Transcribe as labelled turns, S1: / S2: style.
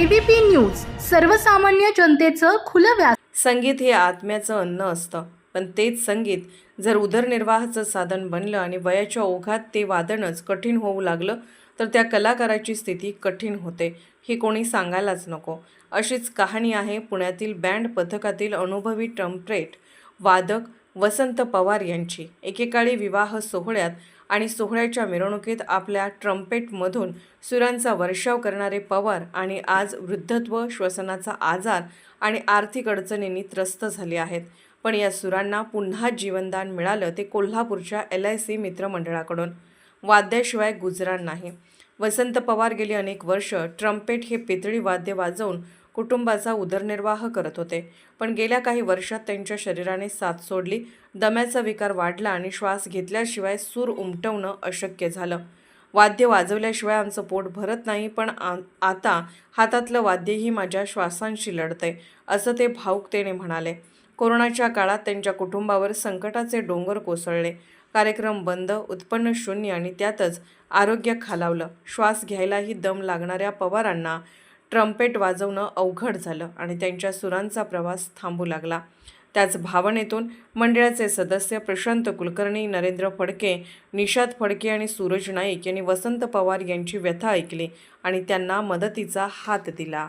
S1: ABP news सर्वसामान्य जनतेचं खुलं व्यास
S2: संगीत हे आत्म्याचं अन्न असतं. पण तेच संगीत जर उदरनिर्वाहाचं साधन बनलं आणि वयाच्या ओघात ते वादनच कठीण होऊ लागलं तर त्या कलाकाराची स्थिती कठीण होते. हे कोणी सांगायलाच नको. अशीच कहाणी आहे पुण्यातील बँड पथकातील अनुभवी ट्रम्प्रेट वादक वसंत पवार यांची. एकेकाळी विवाह सोहळ्यात आणि सोहळ्याच्या मिरवणुकीत आपल्या ट्रम्पेटमधून सुरांचा वर्षाव करणारे पवार आणि आज वृद्धत्व श्वसनाचा आजार आणि आर्थिक अडचणींनी त्रस्त झाले आहेत. पण या सुरांना पुन्हा जीवनदान मिळालं ते कोल्हापूरच्या एल आय सी मित्रमंडळाकडून. वाद्याशिवाय गुजराण नाही. वसंत पवार गेली अनेक वर्ष ट्रम्पेट हे पितळी वाद्य वाजवून कुटुंबाचा उदरनिर्वाह करत होते. पण गेल्या काही वर्षात त्यांच्या शरीराने साथ सोडली. दम्याचा विकार वाढला आणि श्वास घेतल्याशिवाय सूर उमटवणं अशक्य झालं. वाद्य वाजवल्याशिवाय आमचं पोट भरत नाही पण आ आता हातातलं वाद्यही माझ्या श्वासांशी लढतंय असं ते भाऊकतेने म्हणाले. कोरोनाच्या काळात त्यांच्या कुटुंबावर संकटाचे डोंगर कोसळले. कार्यक्रम बंद उत्पन्न शून्य आणि त्यातच आरोग्य खालावलं. श्वास घ्यायलाही दम लागणाऱ्या पवारांना ट्रम्पेट वाजवणं अवघड झालं आणि त्यांच्या सुरांचा प्रवास थांबू लागला. त्याच भावनेतून मंडळाचे सदस्य प्रशांत कुलकर्णी नरेंद्र फडके निषाद फडके आणि सूरज नाईक यांनी वसंत पवार यांची व्यथा ऐकली आणि त्यांना मदतीचा हात दिला.